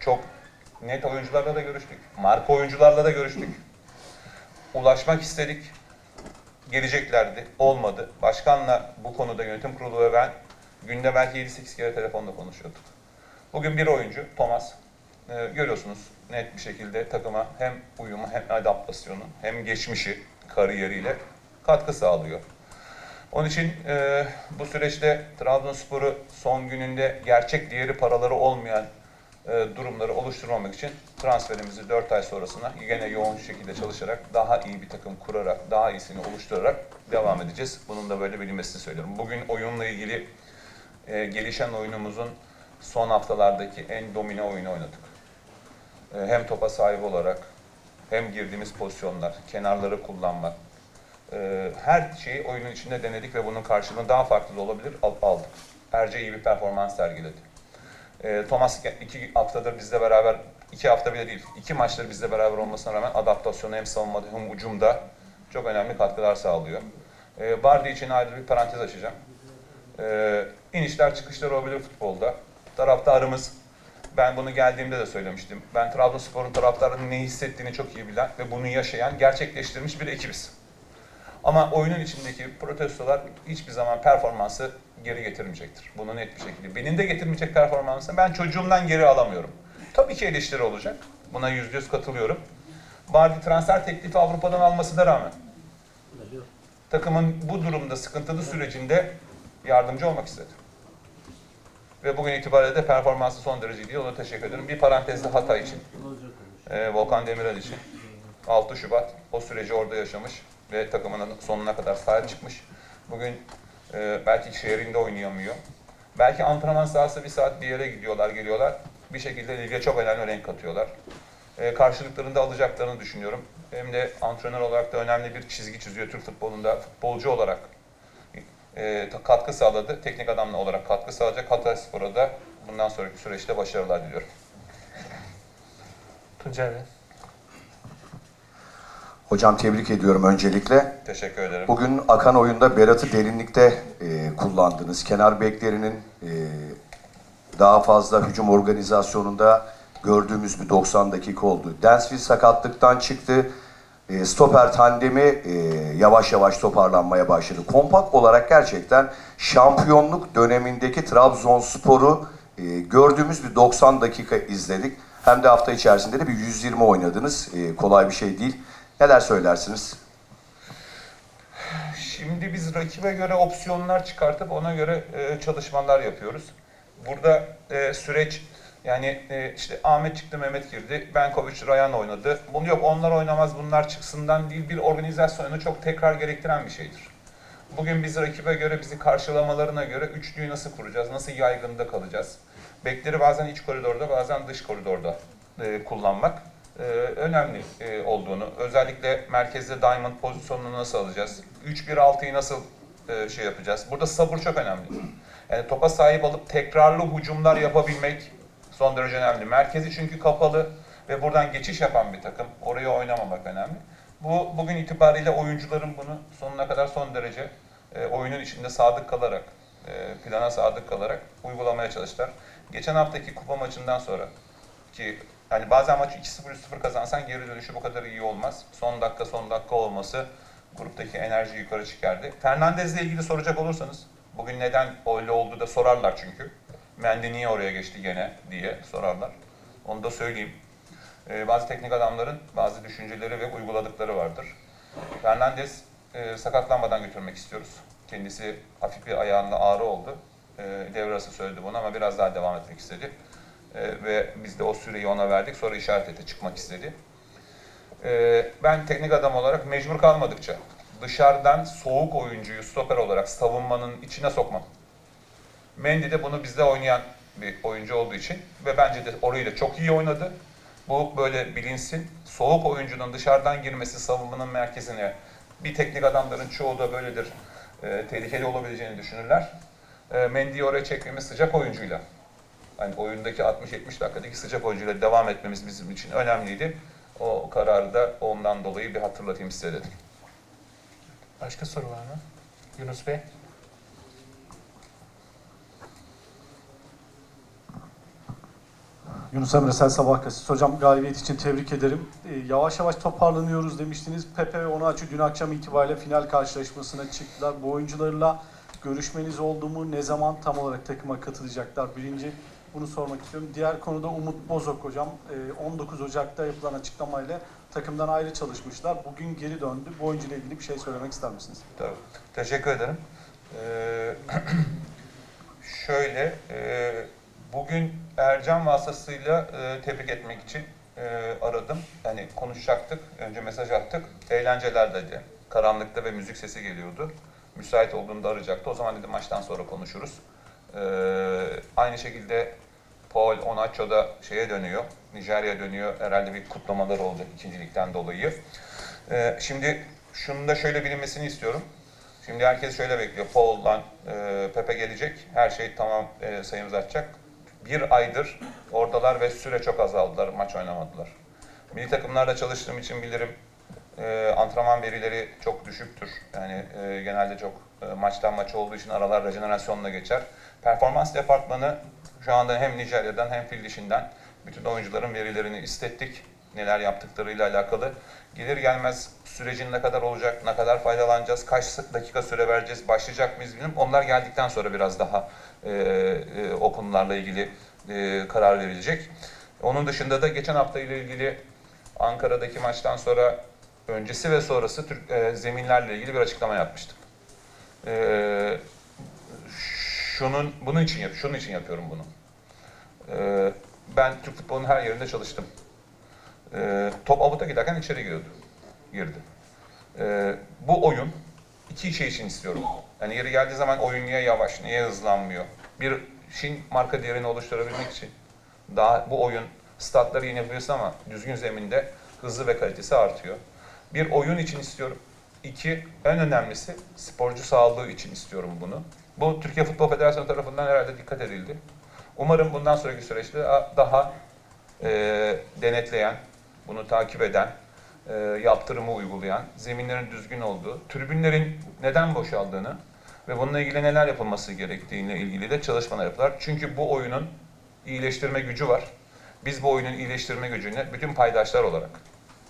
Çok net oyuncularla da görüştük. Marka oyuncularla da görüştük. Ulaşmak istedik. Geleceklerdi. Olmadı. Başkanla bu konuda yönetim kurulu ve ben günde belki 7-8 kere telefonda konuşuyorduk. Bugün bir oyuncu Thomas. Ee, görüyorsunuz net bir şekilde takıma hem uyumu hem adaptasyonu hem geçmişi kariyeriyle katkı sağlıyor. Onun için e, bu süreçte Trabzonspor'u son gününde gerçek değeri paraları olmayan e, durumları oluşturmamak için transferimizi 4 ay sonrasına yine yoğun şekilde çalışarak daha iyi bir takım kurarak, daha iyisini oluşturarak devam edeceğiz. Bunun da böyle bilinmesini söylüyorum. Bugün oyunla ilgili e, gelişen oyunumuzun son haftalardaki en domine oyunu oynadık. E, hem topa sahip olarak hem girdiğimiz pozisyonlar, kenarları kullanmak, e, her şeyi oyunun içinde denedik ve bunun karşılığını daha farklı da olabilir al- aldık. Erce iyi bir performans sergiledi. E, Thomas iki haftadır bizle beraber, iki hafta bile değil, iki maçtır bizle beraber olmasına rağmen adaptasyonu hem savunmada hem ucumda çok önemli katkılar sağlıyor. E, Bardi için ayrı bir parantez açacağım. E, inişler çıkışlar olabilir futbolda. Taraftarımız, ben bunu geldiğimde de söylemiştim. Ben Trabzonspor'un taraftarının ne hissettiğini çok iyi bilen ve bunu yaşayan, gerçekleştirmiş bir ekibiz. Ama oyunun içindeki protestolar hiçbir zaman performansı geri getirmeyecektir. Bunu net bir şekilde. Benim de getirmeyecek performansı ben çocuğumdan geri alamıyorum. Tabii ki eleştiri olacak. Buna yüzde yüz katılıyorum. Bardi transfer teklifi Avrupa'dan almasına rağmen takımın bu durumda sıkıntılı sürecinde yardımcı olmak istedi. Ve bugün itibariyle de performansı son derece iyi. Ona teşekkür ederim. Bir parantezde Hatay için. Ee, Volkan Demirel için. 6 Şubat o süreci orada yaşamış ve takımının sonuna kadar sahip çıkmış. Bugün e, belki şehrinde oynayamıyor. Belki antrenman sahası bir saat bir yere gidiyorlar, geliyorlar. Bir şekilde lige çok önemli renk katıyorlar. E, karşılıklarını da alacaklarını düşünüyorum. Hem de antrenör olarak da önemli bir çizgi çiziyor Türk futbolunda. Futbolcu olarak e, katkı sağladı. Teknik adamla olarak katkı sağlayacak. Hatay Spor'a da bundan sonraki süreçte başarılar diliyorum. Tuncay Bey. Hocam tebrik ediyorum öncelikle. Teşekkür ederim. Bugün akan oyunda Berat'ı derinlikte e, kullandınız. Kenar beklerinin e, daha fazla hücum organizasyonunda gördüğümüz bir 90 dakika oldu. Dansville sakatlıktan çıktı. E, stoper tandemi e, yavaş yavaş toparlanmaya başladı. Kompakt olarak gerçekten şampiyonluk dönemindeki Trabzonspor'u e, gördüğümüz bir 90 dakika izledik. Hem de hafta içerisinde de bir 120 oynadınız. E, kolay bir şey değil. Neler söylersiniz? Şimdi biz rakibe göre opsiyonlar çıkartıp ona göre e, çalışmalar yapıyoruz. Burada e, süreç yani e, işte Ahmet çıktı, Mehmet girdi, Benkovic, Ryan oynadı. Bunu yok onlar oynamaz, bunlar çıksından değil bir organizasyonu çok tekrar gerektiren bir şeydir. Bugün biz rakibe göre bizi karşılamalarına göre üçlüyü nasıl kuracağız, nasıl yaygında kalacağız? Bekleri bazen iç koridorda, bazen dış koridorda e, kullanmak e, önemli e, olduğunu, özellikle merkezde diamond pozisyonunu nasıl alacağız? 3-1-6'yı nasıl e, şey yapacağız? Burada sabır çok önemli. Yani topa sahip alıp tekrarlı hücumlar yapabilmek son derece önemli. Merkezi çünkü kapalı ve buradan geçiş yapan bir takım. Oraya oynamamak önemli. Bu bugün itibariyle oyuncuların bunu sonuna kadar son derece e, oyunun içinde sadık kalarak, e, plana sadık kalarak uygulamaya çalıştılar. Geçen haftaki kupa maçından sonra ki hani bazen maçı 2-0 3-0 kazansan geri dönüşü bu kadar iyi olmaz. Son dakika son dakika olması gruptaki enerjiyi yukarı çıkardı. Fernandez'le ilgili soracak olursanız bugün neden öyle oldu da sorarlar çünkü. Mendy niye oraya geçti gene diye sorarlar. Onu da söyleyeyim. Ee, bazı teknik adamların bazı düşünceleri ve uyguladıkları vardır. Fernandez e, sakatlanmadan götürmek istiyoruz. Kendisi hafif bir ayağında ağrı oldu. E, devre arası söyledi bunu ama biraz daha devam etmek istedi. E, ve biz de o süreyi ona verdik. Sonra işaret etti, çıkmak istedi. E, ben teknik adam olarak mecbur kalmadıkça dışarıdan soğuk oyuncuyu stoper olarak savunmanın içine sokmam. Mendy de bunu bizde oynayan bir oyuncu olduğu için ve bence de orayı da çok iyi oynadı. Bu böyle bilinsin. Soğuk oyuncunun dışarıdan girmesi savunmanın merkezine bir teknik adamların çoğu da böyledir. e, tehlikeli olabileceğini düşünürler. E, Mendy'yi oraya çekmemiz sıcak oyuncuyla. Hani oyundaki 60-70 dakikadaki sıcak oyuncuyla devam etmemiz bizim için önemliydi. O kararı da ondan dolayı bir hatırlatayım size dedim. Başka soru var mı? Yunus Bey. Yunus Emre Sel Sabah Gazetesi. Hocam galibiyet için tebrik ederim. Ee, yavaş yavaş toparlanıyoruz demiştiniz. Pepe ve Onaçu dün akşam itibariyle final karşılaşmasına çıktılar. Bu oyuncularla görüşmeniz oldu mu? Ne zaman tam olarak takıma katılacaklar? Birinci bunu sormak istiyorum. Diğer konuda Umut Bozok hocam. Ee, 19 Ocak'ta yapılan açıklamayla takımdan ayrı çalışmışlar. Bugün geri döndü. Bu oyuncuyla ilgili bir şey söylemek ister misiniz? Tabii. Teşekkür ederim. Ee, şöyle, e, bugün Ercan vasıtasıyla e, tebrik etmek için e, aradım. Yani konuşacaktık, önce mesaj attık. Eğlenceler dedi. Karanlıkta ve müzik sesi geliyordu. Müsait olduğunda arayacaktı. O zaman dedim maçtan sonra konuşuruz. Ee, aynı şekilde Paul Onaço da şeye dönüyor, Nijerya dönüyor. Herhalde bir kutlamalar oldu ikincilikten dolayı. Ee, şimdi şunu da şöyle bilinmesini istiyorum. Şimdi herkes şöyle bekliyor. Paul'dan e, Pepe gelecek. Her şey tamam e, sayımız atacak. Bir aydır oradalar ve süre çok azaldılar. Maç oynamadılar. Milli takımlarda çalıştığım için bilirim. E, antrenman verileri çok düşüktür. Yani e, genelde çok e, maçtan maç olduğu için aralar rejenerasyonla geçer. Performans departmanı şu anda hem Nijerya'dan hem fil bütün oyuncuların verilerini istettik. Neler yaptıklarıyla alakalı. Gelir gelmez sürecin ne kadar olacak, ne kadar faydalanacağız, kaç dakika süre vereceğiz, başlayacak mıyız bilmiyorum. Onlar geldikten sonra biraz daha e, e, o konularla ilgili e, karar verilecek. Onun dışında da geçen hafta ile ilgili Ankara'daki maçtan sonra öncesi ve sonrası Türk e, zeminlerle ilgili bir açıklama yapmıştım. E, şunun bunun için yap, şunun için yapıyorum bunu. E, ben Türk futbolunun her yerinde çalıştım. E, top avuta giderken içeri giriyordu. Girdi. E, bu oyun iki şey için istiyorum. Yani yeri geldiği zaman oyun niye yavaş, niye hızlanmıyor? Bir işin marka değerini oluşturabilmek için daha bu oyun statları yine yapıyorsun ama düzgün zeminde hızı ve kalitesi artıyor. Bir oyun için istiyorum. İki, en önemlisi sporcu sağlığı için istiyorum bunu. Bu Türkiye Futbol Federasyonu tarafından herhalde dikkat edildi. Umarım bundan sonraki süreçte daha e, denetleyen, bunu takip eden, e, yaptırımı uygulayan, zeminlerin düzgün olduğu, tribünlerin neden boşaldığını ve bununla ilgili neler yapılması gerektiğiyle ilgili de çalışmalar yapılar. Çünkü bu oyunun iyileştirme gücü var. Biz bu oyunun iyileştirme gücüne bütün paydaşlar olarak,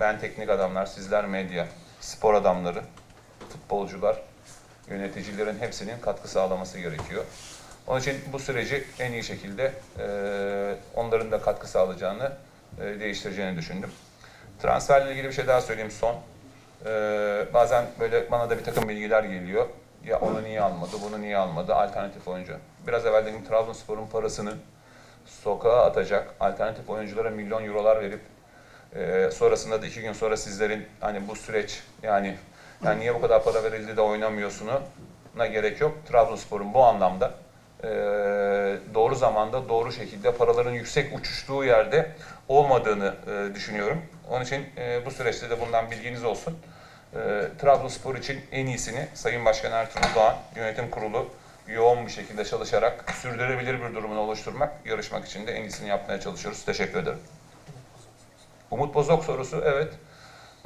ben teknik adamlar, sizler medya, spor adamları, futbolcular, yöneticilerin hepsinin katkı sağlaması gerekiyor. Onun için bu süreci en iyi şekilde e, onların da katkı sağlayacağını, e, değiştireceğini düşündüm. Transferle ilgili bir şey daha söyleyeyim son. E, bazen böyle bana da bir takım bilgiler geliyor. Ya onu niye almadı, bunu niye almadı, alternatif oyuncu. Biraz evvel dedim Trabzonspor'un parasını sokağa atacak alternatif oyunculara milyon eurolar verip e, sonrasında da iki gün sonra sizlerin hani bu süreç yani yani niye bu kadar para verildi de oynamıyorsunu na gerek yok. Trabzonspor'un bu anlamda e, doğru zamanda doğru şekilde paraların yüksek uçuştuğu yerde olmadığını e, düşünüyorum. Onun için e, bu süreçte de bundan bilginiz olsun. E, Trabzonspor için en iyisini Sayın Başkan Ertuğrul Doğan Yönetim Kurulu yoğun bir şekilde çalışarak sürdürülebilir bir durumunu oluşturmak, yarışmak için de en iyisini yapmaya çalışıyoruz. Teşekkür ederim. Umut Bozok sorusu, evet.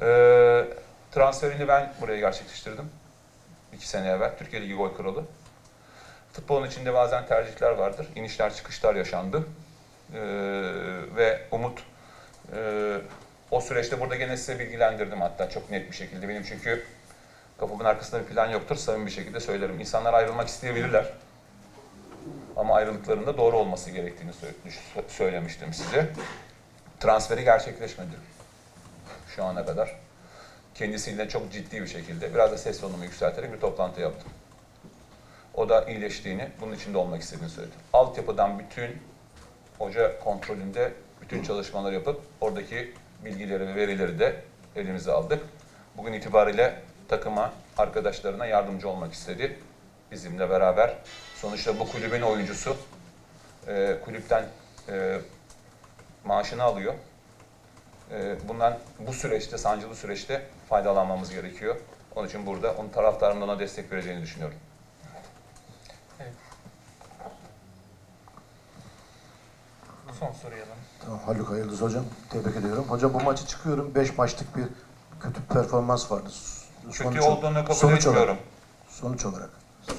Ee, transferini ben buraya gerçekleştirdim. İki sene evvel. Türkiye Ligi gol kralı. Futbolun içinde bazen tercihler vardır. İnişler çıkışlar yaşandı. Ee, ve Umut e, o süreçte burada gene size bilgilendirdim hatta çok net bir şekilde. Benim çünkü kafamın arkasında bir plan yoktur. Samimi bir şekilde söylerim. İnsanlar ayrılmak isteyebilirler. Ama ayrılıklarında doğru olması gerektiğini sö- söylemiştim size. Transferi gerçekleşmedi şu ana kadar. Kendisiyle çok ciddi bir şekilde, biraz da ses tonumu yükselterek bir toplantı yaptım. O da iyileştiğini, bunun içinde olmak istediğini söyledi. Altyapıdan bütün hoca kontrolünde bütün çalışmaları yapıp oradaki bilgileri ve verileri de elimize aldık. Bugün itibariyle takıma, arkadaşlarına yardımcı olmak istedi. Bizimle beraber. Sonuçta bu kulübün oyuncusu. Ee, kulüpten e, maaşını alıyor. Ee, bundan bu süreçte, sancılı süreçte faydalanmamız gerekiyor. Onun için burada onun taraftarının ona destek vereceğini düşünüyorum. Son soruyu alalım. Tamam, Haluk Ayıldız hocam. Tebrik ediyorum. Hocam bu maçı çıkıyorum. 5 maçlık bir kötü performans vardı. Kötü olduğunu kabul sonuç etmiyorum. Olarak, sonuç olarak.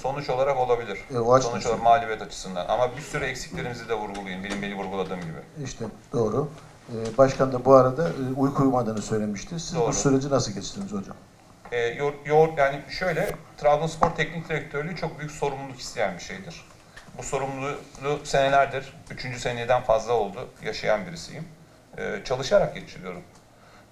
Sonuç olarak olabilir. E, o Sonuç olarak mağlubiyet açısından. Ama bir sürü eksiklerimizi de vurgulayayım. Benim beni vurguladığım gibi. İşte doğru. Ee, başkan da bu arada e, uyku uyumadığını söylemişti. Siz Doğru. bu süreci nasıl geçtiniz hocam? E, yor- yani şöyle, Trabzonspor Teknik Direktörlüğü çok büyük sorumluluk isteyen bir şeydir. Bu sorumluluğu senelerdir, üçüncü seneden fazla oldu, yaşayan birisiyim. E, çalışarak geçiriyorum.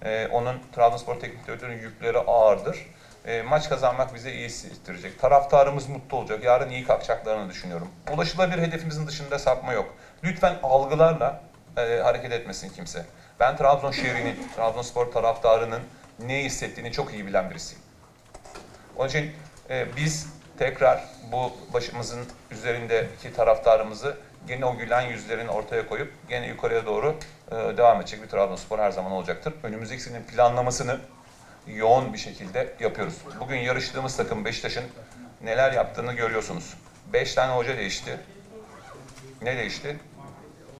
E, onun Trabzonspor Teknik Direktörlüğü'nün yükleri ağırdır. E, maç kazanmak bize iyi hissettirecek. Taraftarımız mutlu olacak. Yarın iyi kalkacaklarını düşünüyorum. Ulaşılabilir hedefimizin dışında sapma yok. Lütfen algılarla e, hareket etmesin kimse. Ben Trabzon şehrinin, Trabzonspor taraftarının ne hissettiğini çok iyi bilen birisiyim. Onun için e, biz tekrar bu başımızın üzerindeki taraftarımızı gene o gülen yüzlerini ortaya koyup gene yukarıya doğru e, devam edecek bir Trabzonspor her zaman olacaktır. Önümüzdeki senenin planlamasını yoğun bir şekilde yapıyoruz. Bugün yarıştığımız takım Beşiktaş'ın neler yaptığını görüyorsunuz. Beş tane hoca değişti. Ne değişti?